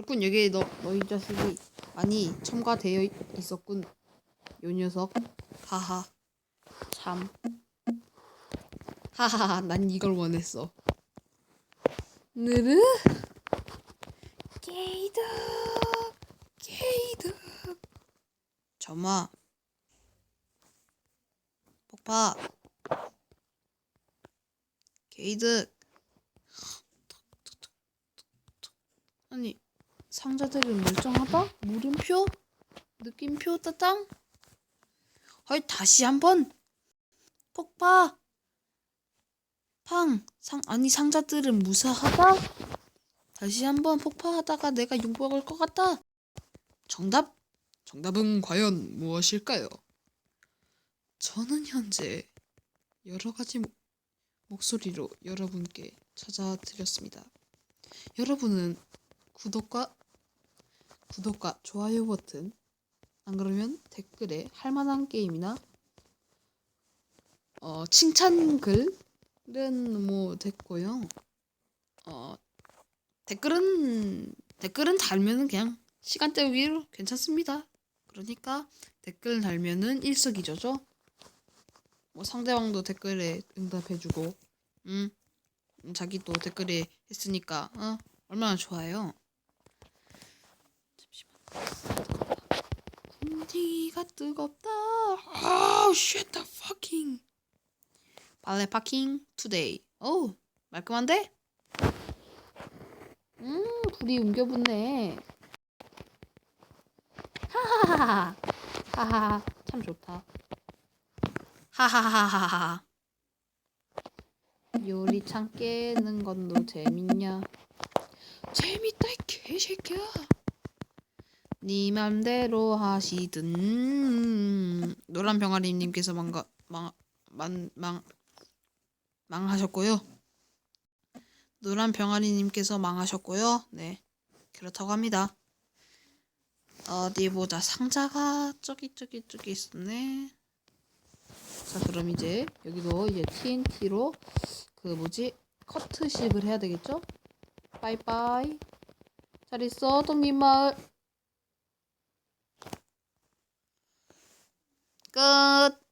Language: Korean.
그렇군 여기에 너 너희 자식이 많이 첨가되어 있- 있었군. 요 녀석. 하하. 참. 하하하. 난 이걸 원했어. 느르. 게이드. 게이드. 점아. 폭파. 게이드. 아니 상자들은 멀쩡하다? 물음표? 느낌표 따땅? 헐 다시 한번 폭파 팡 상, 아니 상자들은 무사하다? 다시 한번 폭파하다가 내가 욕먹을 것 같다 정답? 정답은 과연 무엇일까요? 저는 현재 여러 가지 목- 목소리로 여러분께 찾아드렸습니다. 여러분은 구독과 구독과 좋아요 버튼 안 그러면 댓글에 할 만한 게임이나 어 칭찬 글은 뭐 됐고요. 어 댓글은 댓글은 달면은 그냥 시간 때우기로 괜찮습니다. 그러니까 댓글 달면은 일석이조죠. 뭐 상대방도 댓글에 응답해주고, 음, 자기 또 댓글에 했으니까 어 얼마나 좋아요. 잠시만. 군디가 뜨겁다. 아우 shit the fucking. 발레 파킹 투데이. 오 말끔한데? 음 불이 옮겨붙네. 하하하하. 하하하 참 좋다. 하하하하하. 요리창 깨는 건도 재밌냐? 재밌다 이 개새끼야. 네 맘대로 하시든 노란 병아리님께서 망가 망망망 망하셨고요. 노란 병아리님께서 망하셨고요. 네 그렇다고 합니다. 어디 보자 상자가 저기 저기 저기 있었네. 자 그럼 이제 여기도 이제 TNT로 그 뭐지 커트식을 해야 되겠죠? 빠이빠이 잘 있어 똥님 마을 嗯